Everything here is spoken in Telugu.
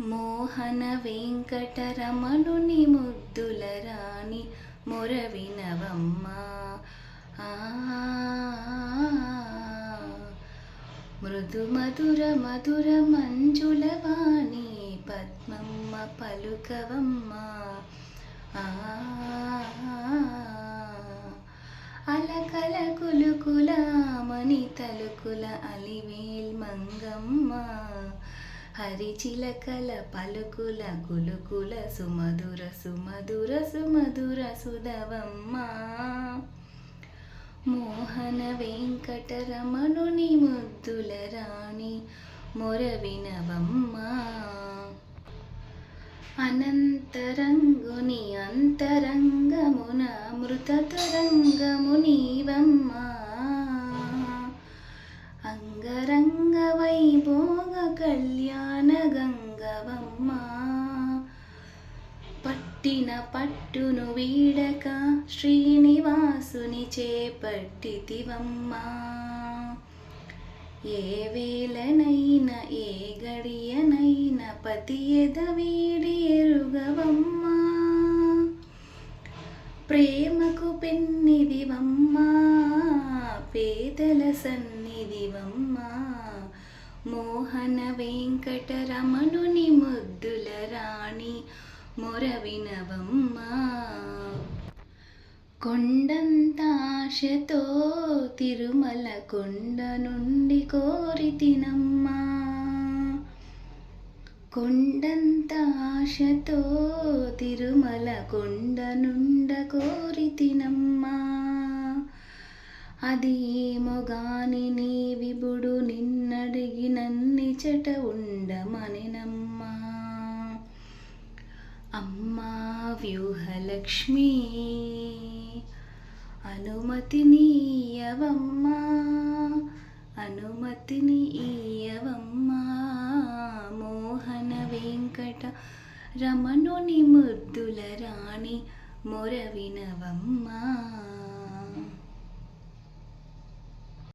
మోహన వెంకటరమణుని ముద్దుల రాణి మొరవినవమ్మా మృదు మధుర మధుర మంజుల వాణి పద్మమ్మ పలుకవమ్మ. అలకల కులుకుల మణి తలుకుల అలివేల్ మంగమ్మ. హరిచిలకల పలుకుల కులుకుల సుమధుర సుమధుర సుమధుర సుధవమ్మ. మోహన వెంకటరమణుని ముద్దుల రాణి మొరవినవమ్మ. అనంతరంగుని అంతరంగమున మృత తరంగము నీవమ్మ గంగవమ్మ పట్టిన పట్టును వీడక శ్రీనివాసుని చేపట్టితివమ్మా. ఏ వేళనైనా ఏ గడియనైనా పతి ఎదవీడి ఎరుగవమ్మ. ప్రేమకు పెన్నిదివమ్మ పేదల సన్నిధివమ్మ. మోహన వెంకటరమణుని ముద్దుల రాణి మొరవినవమ్మ కొండంత ఆశతో తిరుమల కొండ నుండి కోరి తినమ్మా. కొండంత ఆశతో తిరుమల కొండ నుండ కోరి తినమ్మా. అది మొగాని నీ విభుడు నిన్నడిగి నన్నిచట ఉండమనినమ్మా అమ్మా వ్యూహలక్ష్మి అనుమతిని ఇయ్యవమ్మా అనుమతిని ఇయ్యవమ్మా మోహన వెంకట రమణుని ముద్దుల రాణి మొరవినవమ్మ.